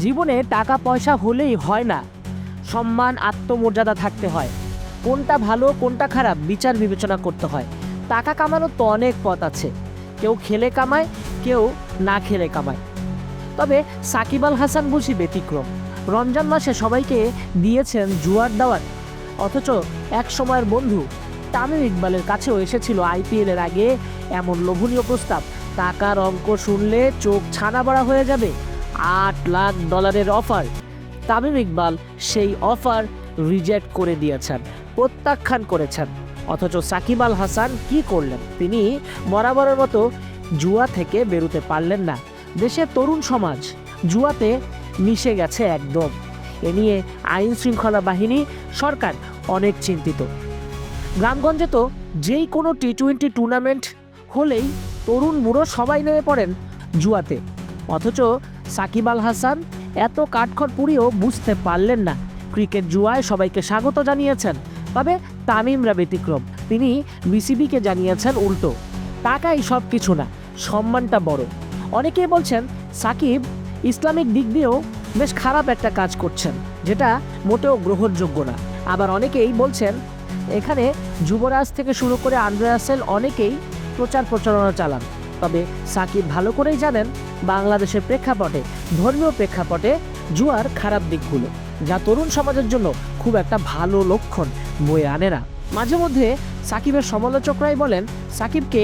জীবনে টাকা পয়সা হলেই হয় না। সম্মান, আত্মমর্যাদা থাকতে হয়। কোনটা ভালো, কোনটা খারাপ, বিচার বিবেচনা করতে হয়। টাকা কামানোর তো অনেক পথ আছে। কেউ খেলে কামায়, কেউ না খেলে কামায়। তবে সাকিব আল হাসান বুঝি ব্যতিক্রম। রমজান মাসে সবাইকে দিয়েছেন জুয়ার দাওয়াত। অথচ এক সময়ের বন্ধু তামিম ইকবালের কাছেও এসেছিল আইপিএল এর আগে এমন লোভনীয় প্রস্তাব। টাকার অঙ্ক শুনলে চোখ ছানা বড়া হয়ে যাবে। আট লাখ ডলারের অফার। তামিম ইকবাল সেই অফার রিজেক্ট করে দিয়েছেন, প্রত্যাখ্যান করেছেন। অথচ সাকিব আল হাসান কি করলেন? তিনি বরাবরের মতো জুয়া থেকে বেরোতে পারলেন না। দেশের তরুণ সমাজ জুয়াতে মিশে গেছে একদম। এ নিয়ে আইন শৃঙ্খলা বাহিনী, সরকার অনেক চিন্তিত। গ্রামগঞ্জে তো যেই কোনো টি টোয়েন্টি টুর্নামেন্ট হলেই তরুণ বুড়ো সবাই নেমে পড়েন জুয়াতে। অথচ সাকিব আল হাসান এত কাঠখড় পুড়িয়েও বুঝতে পারলেন না। ক্রিকেট জুয়ায় সবাইকে স্বাগত জানিয়েছেন, তবে তামিমরা ব্যতিক্রম। তিনি বিসিবিকে জানিয়েছেন উল্টো। টাকাই সব কিছু না, সম্মানটা বড়। অনেকেই বলছেন, সাকিব ইসলামিক দিক দিয়েও বেশ খারাপ একটা কাজ করছেন, যেটা মোটেও গ্রহণযোগ্য না। আবার অনেকেই বলছেন, এখানে যুবরাজ থেকে শুরু করে আন্দ্রে রাসেল অনেকেই প্রচার প্রচারণা চালান। তবে সাকিব ভালো করেই জানেন, বাংলাদেশের প্রেক্ষাপটে, ধর্মীয় প্রেক্ষাপটে জুয়ার খারাপ দিকগুলো, যা তরুণ সমাজের জন্য খুব একটা ভালো লক্ষণ বয়ে আনে না। মাঝে মধ্যে সাকিবের সমালোচকরাই বলেন, সাকিবকে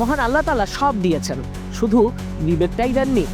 মহান আল্লাহ তালা সব দিয়েছেন, শুধু বিবেকটাই দেননি